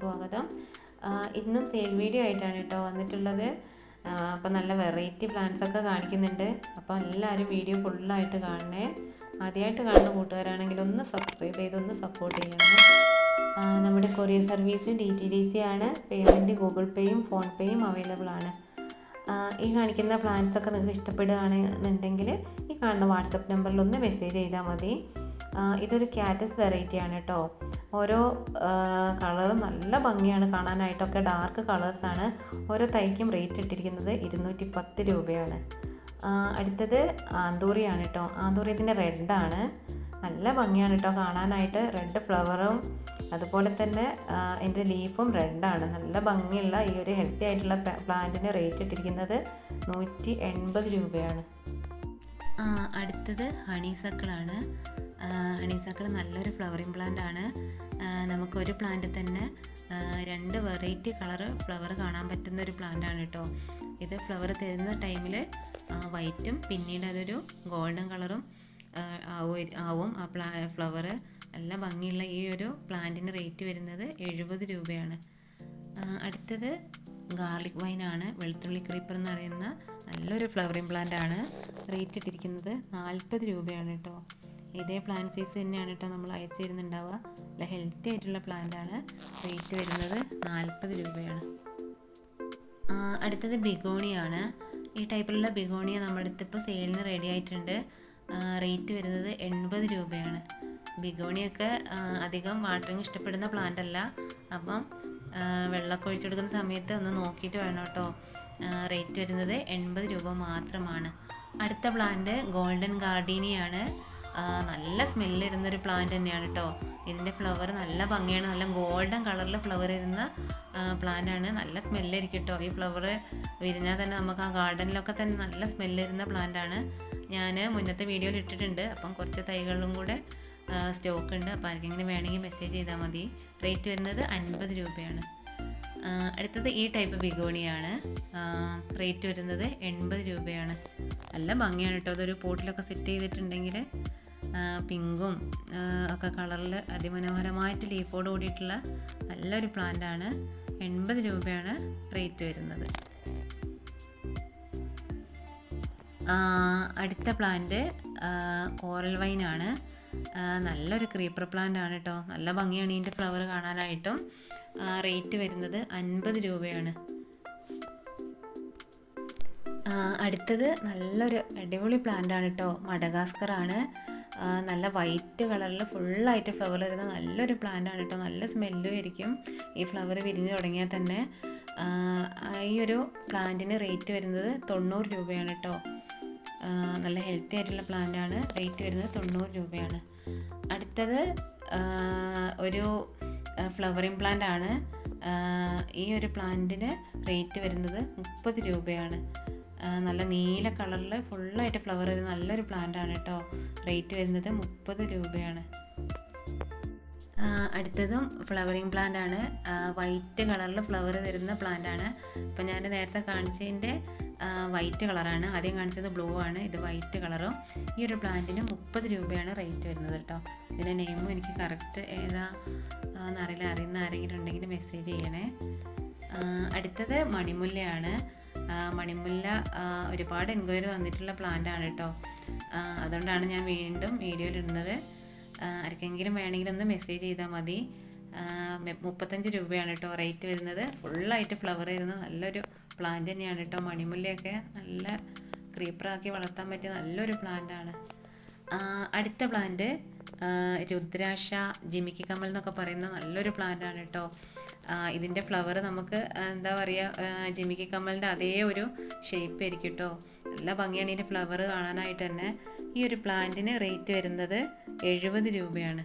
സ്വാഗതം. ഇന്നും sale video ആയിട്ടാണ് കേട്ടോ വന്നിട്ടുള്ളത്. അപ്പോൾ നല്ല വെറൈറ്റി പ്ലാന്റ്സ് ഒക്കെ കാണിക്കുന്നുണ്ട്. അപ്പോൾ എല്ലാവരും വീഡിയോ ഫുള്ളായിട്ട് കാണണേ. ആദ്യമായിട്ട് കാണുന്ന കൂട്ടുകാരാണെങ്കിൽ ഒന്ന് സബ്സ്ക്രൈബ് ചെയ്ത് ഒന്ന് സപ്പോർട്ട് ചെയ്യണം. നമ്മുടെ courier service D T D C ആണ്. പേയ്മെന്റ് ഗൂഗിൾ പേയും ഫോൺ പേയും അവൈലബിൾ ആണ്. ഈ കാണിക്കുന്ന പ്ലാൻസ് ഒക്കെ നിങ്ങൾക്ക് ഇഷ്ടപ്പെടുകയാണെന്നുണ്ടെങ്കിൽ ഈ കാണുന്ന വാട്സപ്പ് നമ്പറിൽ ഒന്ന് മെസ്സേജ് ചെയ്താൽ മതി. ഇതൊരു ക്യാറ്റസ് വെറൈറ്റി ആണ് കേട്ടോ ഓരോ കളറും നല്ല ഭംഗിയാണ് കാണാനായിട്ടൊക്കെ ഡാർക്ക് കളേഴ്സാണ് ഓരോ തൈക്കും റേറ്റ് ഇട്ടിരിക്കുന്നത് ഇരുന്നൂറ്റി പത്ത് രൂപയാണ് അടുത്തത് ആന്തൂറിയാണ് കേട്ടോ ആന്തൂറി ഇതിന്റെ റെഡാണ് നല്ല ഭംഗിയാണ് കേട്ടോ കാണാനായിട്ട്. റെഡ് ഫ്ലവറും അതുപോലെ തന്നെ എന്റെ ലീഫും റെഡാണ് നല്ല ഭംഗിയുള്ള ഈ ഒരു ഹെൽത്തി ആയിട്ടുള്ള പ്ലാന്റിന് റേറ്റ് ഇട്ടിരിക്കുന്നത് നൂറ്റി എൺപത് രൂപയാണ് അടുത്തത് ഹണീസക്കിളാണ് ഹണീസക്കിൾ നല്ലൊരു ഫ്ലവറിങ് പ്ലാന്റ് ആണ്. നമുക്കൊരു പ്ലാന്റ് തന്നെ രണ്ട് വെറൈറ്റി കളർ ഫ്ലവർ കാണാൻ പറ്റുന്ന ഒരു പ്ലാന്റ് ആണ് കേട്ടോ ഇത് ഫ്ലവർ തരുന്ന ടൈമിൽ വൈറ്റും പിന്നീട് അതൊരു ഗോൾഡൻ കളറും ആവും ആ പ്ലാ ഫ്ലവർ നല്ല ഭംഗിയുള്ള ഈ ഒരു പ്ലാന്റിന് റേറ്റ് വരുന്നത് എഴുപത് രൂപയാണ്. അടുത്തത് ഗാർലിക് വൈനാണ് വെളുത്തുള്ളി ക്രീപ്പർ എന്ന് പറയുന്ന നല്ലൊരു ഫ്ലവറിങ് പ്ലാന്റ് ആണ്. റേറ്റ് ഇട്ടിരിക്കുന്നത് നാൽപ്പത് രൂപയാണ് കേട്ടോ ഇതേ പ്ലാന്റ് സൈസ് തന്നെയാണ് കേട്ടോ നമ്മൾ അയച്ചു തരുന്നുണ്ടാവുക. ഹെൽത്തി ആയിട്ടുള്ള പ്ലാന്റ് ആണ്. റേറ്റ് വരുന്നത് നാൽപ്പത് രൂപയാണ്. അടുത്തത് ബിഗോണിയാണ് ഈ ടൈപ്പിലുള്ള ബിഗോണിയ നമ്മുടെ അടുത്ത് ഇപ്പോൾ സെയിലിന് റെഡി ആയിട്ടുണ്ട്. റേറ്റ് വരുന്നത് എൺപത് രൂപയാണ്. ബിഗോണിയൊക്കെ അധികം വാട്ടറിങ് ഇഷ്ടപ്പെടുന്ന പ്ലാന്റ് അല്ല. അപ്പം വെള്ളമൊക്കെ വെള്ളമൊക്കെ ഒഴിച്ചെടുക്കുന്ന സമയത്ത് ഒന്ന് നോക്കിയിട്ട് വേണം കേട്ടോ റേറ്റ് വരുന്നത് എൺപത് രൂപ മാത്രമാണ്. അടുത്ത പ്ലാന്റ് ഗോൾഡൻ ഗാർഡീനിയാണ് നല്ല സ്മെല്ല് ഇരുന്ന ഒരു പ്ലാന്റ് തന്നെയാണ് കേട്ടോ ഇതിന്റെ ഫ്ലവർ നല്ല ഭംഗിയാണ്. നല്ല ഗോൾഡൻ കളറിൽ ഫ്ലവർ ഇരുന്ന പ്ലാന്റ് ആണ്. നല്ല സ്മെല്ലായിരിക്കും കേട്ടോ ഈ ഫ്ലവർ വിരിഞ്ഞാൽ തന്നെ നമുക്ക് ആ ഗാർഡനിലൊക്കെ തന്നെ നല്ല സ്മെല്ല് ഇരുന്ന പ്ലാന്റ് ആണ്. ഞാൻ മുന്നത്തെ വീഡിയോയിൽ ഇട്ടിട്ടുണ്ട്. അപ്പം കുറച്ച് തൈകളും കൂടെ സ്റ്റോക്ക് ഉണ്ട്. അപ്പോൾ ആർക്കെങ്കിലും വേണമെങ്കിൽ മെസ്സേജ് ചെയ്താൽ മതി. റേറ്റ് വരുന്നത് അൻപത് രൂപയാണ്. അടുത്തത് ഈ ടൈപ്പ് ബിഗോണിയാണ്. റേറ്റ് വരുന്നത് എൺപത് രൂപയാണ്. നല്ല ഭംഗിയാണ് കേട്ടോ അതൊരു പോട്ടിലൊക്കെ സെറ്റ് ചെയ്തിട്ടുണ്ടെങ്കിൽ പിങ്കും ഒക്കെ കളറിൽ അതിമനോഹരമായിട്ട് ലീഫോട് കൂടിയിട്ടുള്ള നല്ലൊരു പ്ലാന്റാണ് എൺപത് രൂപയാണ് റേറ്റ് വരുന്നത്. അടുത്ത പ്ലാന്റ് കോറൽ വൈനാണ് നല്ലൊരു ക്രീപ്പർ പ്ലാന്റ് ആണ് കേട്ടോ നല്ല ഭംഗിയാണ് ഇതിന്റെ ഫ്ലവർ കാണാനായിട്ടും. റേറ്റ് വരുന്നത് അൻപത് രൂപയാണ്. അടുത്തത് നല്ലൊരു അടിപൊളി പ്ലാന്റ് ആണ് കേട്ടോ മഡഗാസ്കർ ആണ്. നല്ല വൈറ്റ് കളറിൽ ഫുള്ളായിട്ട് ഫ്ലവർ വരുന്ന നല്ലൊരു പ്ലാന്റ് ആണ് കേട്ടോ നല്ല സ്മെല്ലും ആയിരിക്കും. ഈ ഫ്ലവർ വിരിഞ്ഞ് തുടങ്ങിയാൽ തന്നെ ഈ ഒരു പ്ലാന്റിന് റേറ്റ് വരുന്നത് തൊണ്ണൂറ് രൂപയാണ് കേട്ടോ നല്ല ഹെൽത്തി ആയിട്ടുള്ള പ്ലാന്റ് ആണ്. റേറ്റ് വരുന്നത് തൊണ്ണൂറ് രൂപയാണ്. അടുത്തത് ഒരു ഫ്ലവറിങ് പ്ലാന്റ് ആണ്. ഈ ഒരു പ്ലാന്റിന് റേറ്റ് വരുന്നത് മുപ്പത് രൂപയാണ്. നല്ല നീല കളറിൽ ഫുള്ളായിട്ട് ഫ്ലവർ വരുന്ന നല്ലൊരു പ്ലാന്റ് ആണ് കേട്ടോ റേറ്റ് വരുന്നത് മുപ്പത് രൂപയാണ്. അടുത്തതും ഫ്ലവറിങ് പ്ലാന്റ് ആണ്. വൈറ്റ് കളറിൽ ഫ്ലവർ തരുന്ന പ്ലാന്റ് ആണ്. അപ്പം ഞാൻ നേരത്തെ കാണിച്ചതിന്റെ വൈറ്റ് കളറാണ് ആദ്യം കാണിച്ചത് ബ്ലൂ ആണ്. ഇത് വൈറ്റ് കളറും ഈ ഒരു പ്ലാന്റിന് മുപ്പത് രൂപയാണ് റേറ്റ് വരുന്നത് കേട്ടോ ഇതിന്റെ നെയിമും എനിക്ക് കറക്റ്റ് ഏതാ എന്നറിയില്ല അറിയുന്ന ആരെങ്കിലും ഉണ്ടെങ്കിൽ മെസ്സേജ് ചെയ്യണേ അടുത്തത് മണിമുല്ലയാണ്. മണിമുല്ല ഒരുപാട് എൻക്വയറി വന്നിട്ടുള്ള പ്ലാന്റ് ആണ് കേട്ടോ അതുകൊണ്ടാണ് ഞാൻ വീണ്ടും വീഡിയോയിൽ ഇടുന്നത്. ആർക്കെങ്കിലും വേണമെങ്കിൽ ഒന്ന് മെസ്സേജ് ചെയ്താൽ മതി. മുപ്പത്തഞ്ച് രൂപയാണ് കേട്ടോ റേറ്റ് വരുന്നത്. ഫുള്ളായിട്ട് ഫ്ലവർ ചെയ്യുന്ന നല്ലൊരു പ്ലാന്റ് തന്നെയാണ് കേട്ടോ മണിമുല്ലയൊക്കെ നല്ല ക്രീപ്പറാക്കി വളർത്താൻ പറ്റിയ നല്ലൊരു പ്ലാന്റ് ആണ്. അടുത്ത പ്ലാന്റ് രുദ്രാക്ഷ ജിമിക്കി കമൽ എന്നൊക്കെ പറയുന്ന നല്ലൊരു പ്ലാന്റ് ആണ് കേട്ടോ ഇതിന്റെ ഫ്ലവർ നമുക്ക് എന്താ പറയുക ജിമിക്കി കമലിന്റെ അതേ ഒരു ഷേപ്പ് ആയിരിക്കും കേട്ടോ നല്ല ഭംഗിയാണ് ഇതിന്റെ ഫ്ലവർ കാണാനായിട്ട് തന്നെ. ഈ ഒരു പ്ലാന്റിന് റേറ്റ് വരുന്നത് എഴുപത് രൂപയാണ്.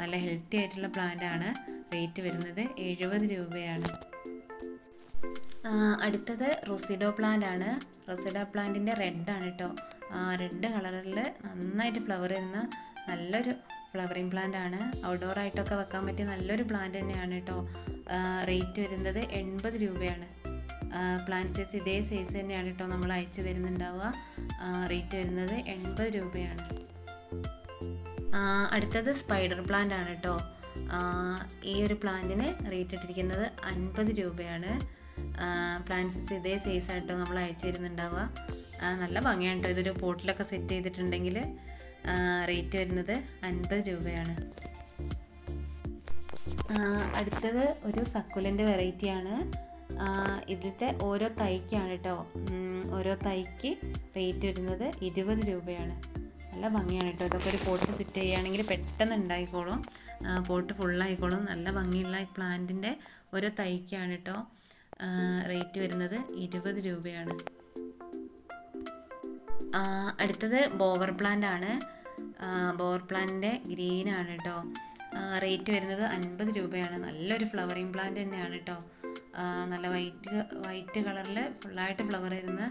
നല്ല ഹെൽത്തി ആയിട്ടുള്ള പ്ലാന്റ് ആണ്. റേറ്റ് വരുന്നത് എഴുപത് രൂപയാണ്. അടുത്തത് റൊസിഡോ പ്ലാന്റ് ആണ്. റൊസിഡോ പ്ലാന്റിന്റെ ആണ് കേട്ടോ റെഡ് കളറിൽ നന്നായിട്ട് ഫ്ലവർ വരുന്ന നല്ലൊരു ഫ്ലവറിങ് പ്ലാന്റ് ആണ്. ഔട്ട്ഡോർ ആയിട്ടൊക്കെ വെക്കാൻ പറ്റിയ നല്ലൊരു പ്ലാന്റ് തന്നെയാണ് കേട്ടോ റേറ്റ് വരുന്നത് എൺപത് രൂപയാണ്. പ്ലാന്റ് സൈസ് ഇതേ സൈസ് തന്നെയാണ് കേട്ടോ നമ്മൾ അയച്ചു തരുന്നുണ്ടാവുക. റേറ്റ് വരുന്നത് എൺപത് രൂപയാണ്. അടുത്തത് സ്പൈഡർ പ്ലാന്റ് ആണ് കേട്ടോ ഈ ഒരു പ്ലാന്റിന് റേറ്റ് ഇട്ടിരിക്കുന്നത് അൻപത് രൂപയാണ്. പ്ലാന്റ് സൈസ് ഇതേ സൈസ് ആയിട്ടോ നമ്മൾ അയച്ചു തരുന്നുണ്ടാവുക. നല്ല ഭംഗിയാണ് കേട്ടോ ഇതൊരു പോട്ടിലൊക്കെ സെറ്റ് ചെയ്തിട്ടുണ്ടെങ്കിൽ റേറ്റ് വരുന്നത് അൻപത് രൂപയാണ്. അടുത്തത് ഒരു സക്കുലന്റെ വെറൈറ്റിയാണ് ഇതിലത്തെ ഓരോ തൈക്കാണ് കേട്ടോ ഓരോ തൈക്ക് റേറ്റ് വരുന്നത് ഇരുപത് രൂപയാണ്. നല്ല ഭംഗിയാണ് കേട്ടോ ഇതൊക്കെ ഒരു പോട്ട് സെറ്റ് ചെയ്യുകയാണെങ്കിൽ പെട്ടെന്ന് ഉണ്ടായിക്കോളും. പോട്ട് ഫുള്ളായിക്കോളും നല്ല ഭംഗിയുള്ള ഈ പ്ലാന്റിന്റെ ഓരോ തൈക്കാണ് കേട്ടോ റേറ്റ് വരുന്നത് ഇരുപത് രൂപയാണ്. അടുത്തത് ബോവർ പ്ലാന്റ് ആണ്. ബോവർ പ്ലാന്റിന്റെ ആണ് കേട്ടോ റേറ്റ് വരുന്നത് അൻപത് രൂപയാണ്. നല്ലൊരു ഫ്ലവറിങ് പ്ലാന്റ് തന്നെയാണ് കേട്ടോ നല്ല വൈറ്റ് വൈറ്റ് കളറിൽ ഫുള്ളായിട്ട് ഫ്ലവർ വരുന്ന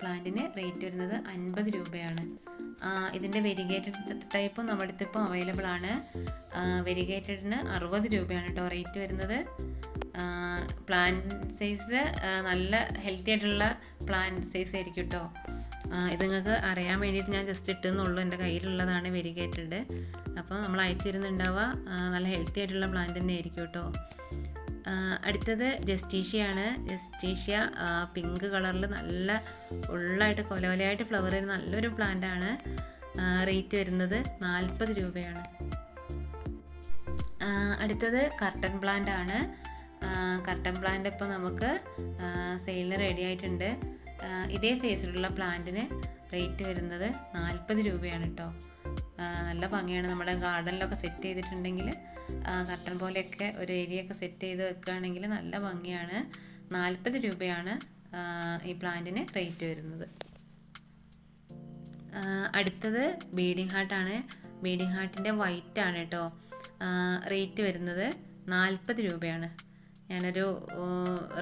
പ്ലാന്റിന് റേറ്റ് വരുന്നത് അൻപത് രൂപയാണ്. ഇതിന്റെ വെരിഗേറ്റഡ് ടൈപ്പും നമ്മുടെ അടുത്ത് ഇപ്പോൾ അവൈലബിൾ ആണ്. വെരിഗേറ്റഡിന് അറുപത് രൂപയാണ് കേട്ടോ റേറ്റ് വരുന്നത്. പ്ലാന്റ് സൈസ് നല്ല ഹെൽത്തി ആയിട്ടുള്ള പ്ലാന്റ് സൈസ് ആയിരിക്കും കേട്ടോ ഇത് നിങ്ങൾക്ക് അറിയാൻ വേണ്ടിയിട്ട് ഞാൻ ജസ്റ്റ് ഇട്ടെന്നുള്ളൂ. എന്റെ കയ്യിലുള്ളതാണ് വെരിഗേറ്റഡ് അപ്പോൾ നമ്മൾ അയച്ചിരുന്നുണ്ടാവുക. നല്ല ഹെൽത്തി ആയിട്ടുള്ള പ്ലാന്റ് തന്നെ ആയിരിക്കും കേട്ടോ. അടുത്തത് ജസ്റ്റീഷ്യയാണ്. ജസ്റ്റീഷ്യ പിങ്ക് കളറിൽ നല്ല ഫുള്ളായിട്ട് കൊലകൊലയായിട്ട് ഫ്ലവർ വരുന്ന നല്ലൊരു പ്ലാന്റാണ് റേറ്റ് വരുന്നത് നാൽപ്പത് രൂപയാണ്. അടുത്തത് കർട്ടൻ പ്ലാന്റ് ആണ്. കർട്ടൻ പ്ലാന്റ് ഇപ്പോൾ നമുക്ക് സെയിലിന് റെഡി ആയിട്ടുണ്ട്. ഇതേ സൈസിലുള്ള പ്ലാന്റിന് റേറ്റ് വരുന്നത് നാൽപ്പത് രൂപയാണ് കേട്ടോ നല്ല ഭംഗിയാണ്. നമ്മുടെ ഗാർഡനിലൊക്കെ സെറ്റ് ചെയ്തിട്ടുണ്ടെങ്കിൽ കർട്ടൻ പോലെയൊക്കെ ഒരു ഏരിയ ഒക്കെ സെറ്റ് ചെയ്ത് വെക്കുകയാണെങ്കിൽ നല്ല ഭംഗിയാണ്. നാൽപ്പത് രൂപയാണ് ഈ പ്ലാന്റിന് റേറ്റ് വരുന്നത്. അടുത്തത് ബീഡിങ് ഹാർട്ടാണ് ബീഡിങ് ഹാർട്ടിന്റെ വൈറ്റ് ആണ് കേട്ടോ റേറ്റ് വരുന്നത് നാൽപ്പത് രൂപയാണ്. ഞാനൊരു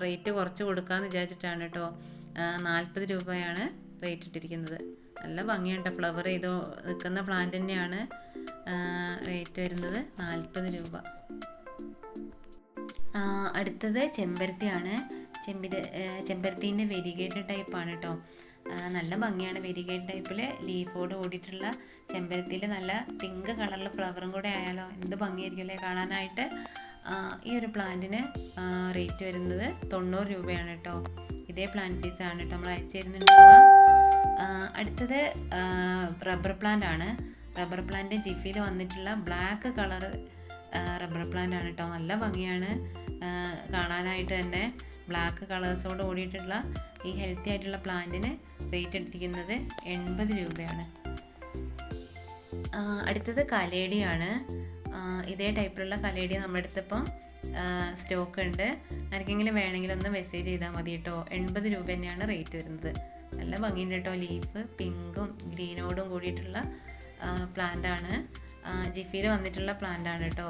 റേറ്റ് കുറച്ച് കൊടുക്കാമെന്ന് വിചാരിച്ചിട്ടാണ് കേട്ടോ നാൽപ്പത് രൂപയാണ് റേറ്റ് ഇട്ടിരിക്കുന്നത്. നല്ല ഭംഗിയുണ്ട്. ഫ്ലവർ ചെയ്ത് നിൽക്കുന്ന പ്ലാന്റ് തന്നെയാണ് റേറ്റ് വരുന്നത് നാൽപ്പത് രൂപ. അടുത്തത് ചെമ്പരത്തിയാണ്. ചെമ്പര ചെമ്പരത്തീന്റെ വെരിഗേറ്റഡ് ടൈപ്പാണ് കേട്ടോ നല്ല ഭംഗിയാണ് വെരിഗേറ്റഡ് ടൈപ്പിൽ ലീഫോട് കൂടിയിട്ടുള്ള ചെമ്പരത്തിയിൽ നല്ല പിങ്ക് കളറിൽ ഫ്ലവറും കൂടെ ആയാലോ എന്ത് ഭംഗിയായിരിക്കും അല്ലേ കാണാനായിട്ട്? ഈ ഒരു പ്ലാന്റിന് റേറ്റ് വരുന്നത് തൊണ്ണൂറ് രൂപയാണ് കേട്ടോ ഇതേ പ്ലാന്റ് സൈസ് ആണ് കേട്ടോ നമ്മൾ അയച്ചു അടുത്തത് റബ്ബർ പ്ലാന്റ് ആണ്. റബ്ബർ പ്ലാന്റ് ജിഫിയിൽ വന്നിട്ടുള്ള ബ്ലാക്ക് കളർ റബ്ബർ പ്ലാന്റ് ആണ് കേട്ടോ. നല്ല ഭംഗിയാണ്. കാണാനായിട്ട് തന്നെ ബ്ലാക്ക് കളേഴ്സോട് കൂടിയിട്ടുള്ള ഈ ഹെൽത്തി ആയിട്ടുള്ള പ്ലാന്റിന് റേറ്റ് എടുത്തിരിക്കുന്നത് എൺപത് രൂപയാണ്. അടുത്തത് കലേഡിയാണ് ഇതേ ടൈപ്പിലുള്ള കലേഡി നമ്മുടെ അടുത്തിപ്പം സ്റ്റോക്ക് ഉണ്ട് ആർക്കെങ്കിലും വേണമെങ്കിൽ ഒന്ന് മെസ്സേജ് ചെയ്താൽ മതി കേട്ടോ എൺപത് രൂപ തന്നെയാണ് റേറ്റ് വരുന്നത്. നല്ല ഭംഗിയുണ്ട് കേട്ടോ ലീഫ് പിങ്കും ഗ്രീനോടും കൂടിയിട്ടുള്ള പ്ലാന്റ് ആണ്. ജിഫിയിൽ വന്നിട്ടുള്ള പ്ലാന്റ് ആണ് കേട്ടോ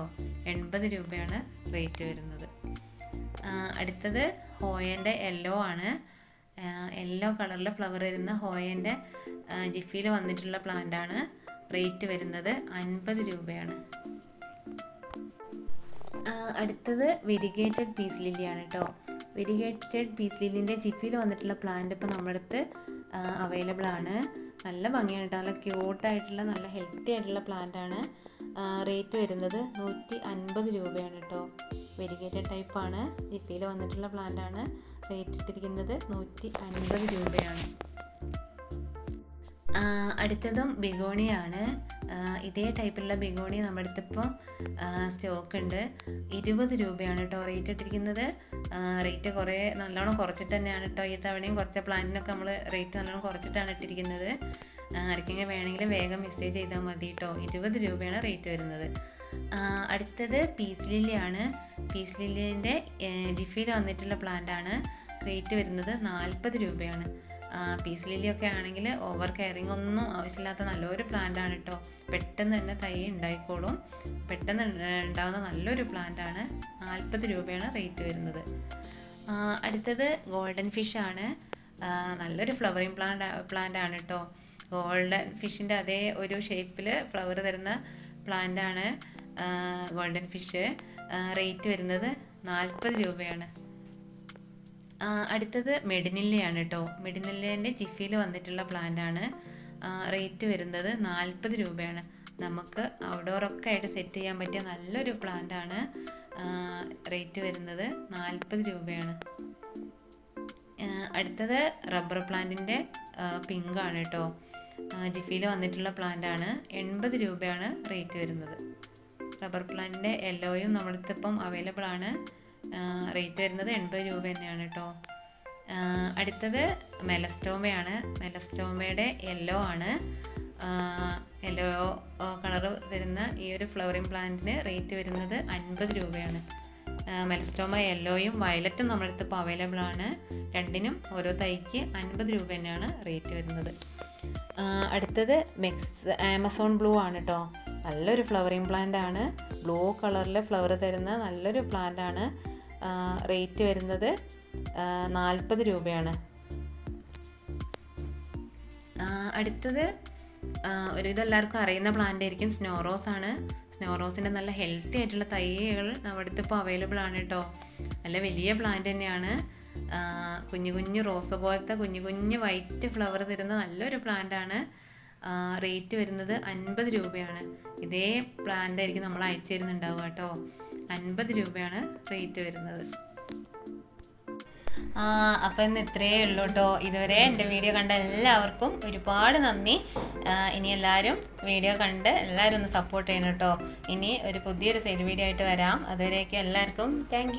എൺപത് രൂപയാണ് റേറ്റ് വരുന്നത്. അടുത്തത് ഹോയന്റെ യെല്ലോ ആണ്. യെല്ലോ കളറിലെ ഫ്ലവർ വരുന്ന ഹോയന്റെ ജിഫിയിൽ വന്നിട്ടുള്ള പ്ലാന്റ് ആണ്. റേറ്റ് വരുന്നത് അൻപത് രൂപയാണ്. അടുത്തത് വെരിഗേറ്റഡ് പീസ് ലില്ലിയാണ് കേട്ടോ വെരിഗേറ്റഡ് പീസ് ലില്ലിന്റെ ജിഫിയിൽ വന്നിട്ടുള്ള പ്ലാന്റ് ഇപ്പോൾ നമ്മുടെ അടുത്ത് അവൈലബിൾ ആണ്. നല്ല ഭംഗിയാണ് കേട്ടോ നല്ല ക്യൂട്ടായിട്ടുള്ള നല്ല ഹെൽത്തി ആയിട്ടുള്ള പ്ലാന്റ് ആണ്. റേറ്റ് വരുന്നത് നൂറ്റി അൻപത് രൂപയാണ് കേട്ടോ വെരിഗേറ്റഡ് ടൈപ്പാണ് ജിഫിയിൽ വന്നിട്ടുള്ള പ്ലാന്റ് ആണ്. റേറ്റ് ഇട്ടിരിക്കുന്നത് നൂറ്റി അൻപത് രൂപയാണ് അടുത്തതും ബിഗോണിയാണ്. ഇതേ ടൈപ്പിലുള്ള ബിഗോണി നമ്മുടെ അടുത്തിപ്പം സ്റ്റോക്ക് ഉണ്ട് ഇരുപത് രൂപയാണ് കേട്ടോ റേറ്റ് ഇട്ടിരിക്കുന്നത്. റേറ്റ് കുറേ നല്ലോണം കുറച്ചിട്ട് തന്നെയാണ് കേട്ടോ ഈ തവണയും കുറച്ച് പ്ലാന്റിനൊക്കെ നമ്മൾ റേറ്റ് നല്ലോണം കുറച്ചിട്ടാണ് ഇട്ടിരിക്കുന്നത്. ആർക്കെങ്കിലും വേണമെങ്കിൽ വേഗം മെസ്സേജ് ചെയ്താൽ മതി കേട്ടോ ഇരുപത് രൂപയാണ് റേറ്റ് വരുന്നത്. അടുത്തത് പീസ് ലില്ലിയാണ്. പീസ് ലില്ലിന്റെ ജിഫിയിൽ വന്നിട്ടുള്ള പ്ലാന്റ് ആണ് റേറ്റ് വരുന്നത് നാൽപ്പത് രൂപയാണ്. പീസ് ലില്ലിയൊക്കെ ആണെങ്കിൽ ഓവർ കെയറിങ് ഒന്നും ആവശ്യമില്ലാത്ത നല്ലൊരു പ്ലാന്റ് ആണ് കേട്ടോ പെട്ടെന്ന് തന്നെ തൈ ഉണ്ടായിക്കോളും. പെട്ടെന്ന് ഉണ്ടാകുന്ന നല്ലൊരു പ്ലാന്റ് ആണ്. നാൽപ്പത് രൂപയാണ് റേറ്റ് വരുന്നത്. അടുത്തത് ഗോൾഡൻ ഫിഷ് ആണ്. നല്ലൊരു ഫ്ലവറിങ് പ്ലാന്റ് പ്ലാന്റ് ആണ് കേട്ടോ ഗോൾഡൻ ഫിഷിന്റെ അതേ ഒരു ഷേപ്പിൽ ഫ്ലവർ തരുന്ന പ്ലാന്റ് ആണ് ഗോൾഡൻ ഫിഷ് റേറ്റ് വരുന്നത് നാൽപ്പത് രൂപയാണ്. അടുത്തത് മെഡിനില്ലയാണ് കേട്ടോ മെഡിനില്ലേന്റെ ജിഫിയിൽ വന്നിട്ടുള്ള പ്ലാന്റ് ആണ് റേറ്റ് വരുന്നത് നാൽപ്പത് രൂപയാണ്. നമുക്ക് ഔട്ട്ഡോറൊക്കെ ആയിട്ട് സെറ്റ് ചെയ്യാൻ പറ്റിയ നല്ലൊരു പ്ലാന്റാണ്. റേറ്റ് വരുന്നത് നാൽപ്പത് രൂപയാണ്. അടുത്തത് റബ്ബർ പ്ലാന്റിന്റെ പിങ്ക് ആണ് കേട്ടോ ജിഫിയിൽ വന്നിട്ടുള്ള പ്ലാന്റ് ആണ് എൺപത് രൂപയാണ് റേറ്റ് വരുന്നത്. റബ്ബർ പ്ലാന്റിന്റെ യെല്ലോയും നമ്മുടെ അടുത്ത് അവൈലബിൾ ആണ്. റേറ്റ് വരുന്നത് എൺപത് രൂപ തന്നെയാണ് കേട്ടോ അടുത്തത് മെലസ്റ്റോമയാണ്. മെലസ്റ്റോമയുടെ യെല്ലോ ആണ്. യെല്ലോ കളർ വരുന്ന ഈ ഒരു ഫ്ലവറിങ് പ്ലാന്റിന് റേറ്റ് വരുന്നത് അൻപത് രൂപയാണ്. മെലസ്റ്റോമ യെല്ലോയും വയലറ്റും നമ്മുടെ അടുത്ത് ഇപ്പോൾ അവൈലബിൾ ആണ്. രണ്ടിനും ഓരോ തൈക്ക് അൻപത് രൂപ തന്നെയാണ് റേറ്റ് വരുന്നത്. അടുത്തത് മെക്സ് ആമസോൺ ബ്ലൂ ആണ് കേട്ടോ നല്ലൊരു ഫ്ലവറിങ് പ്ലാന്റ് ആണ്. ബ്ലൂ കളറിൽ ഫ്ലവർ തരുന്ന നല്ലൊരു പ്ലാന്റ് ആണ്. റേറ്റ് വരുന്നത് നാൽപ്പത് രൂപയാണ്. അടുത്തത് ഒരു ഒരുവിധം എല്ലാവർക്കും അറിയുന്ന പ്ലാന്റ് ആയിരിക്കും സ്നോറോസ് ആണ്. സ്നോ റോസിന്റെ നല്ല ഹെൽത്തി ആയിട്ടുള്ള തൈകൾ നമ്മുടെ അടുത്ത് ഇപ്പോൾ അവൈലബിൾ ആണ് കേട്ടോ നല്ല വലിയ പ്ലാന്റ് തന്നെയാണ്. കുഞ്ഞു കുഞ്ഞു റോസ് പോലത്തെ കുഞ്ഞു കുഞ്ഞു വൈറ്റ് ഫ്ലവർ തരുന്ന നല്ലൊരു പ്ലാന്റ് ആണ്. റേറ്റ് വരുന്നത് അൻപത് രൂപയാണ്. ഇതേ പ്ലാന്റ് ആയിരിക്കും നമ്മൾ അയച്ചു തരുന്നുണ്ടാവുക കേട്ടോ അൻപത് രൂപയാണ് റേറ്റ് വരുന്നത്. ആ അപ്പം ഇന്ന് ഇത്രയേ ഉള്ളൂ കേട്ടോ ഇതുവരെ എന്റെ വീഡിയോ കണ്ട എല്ലാവർക്കും ഒരുപാട് നന്ദി. ഇനി എല്ലാവരും വീഡിയോ കണ്ട് എല്ലാവരും ഒന്ന് സപ്പോർട്ട് ചെയ്യണം കേട്ടോ ഇനി ഒരു പുതിയൊരു സെയിൽ വീഡിയോ ആയിട്ട് വരാം. അതുവരേക്കും എല്ലാവർക്കും താങ്ക്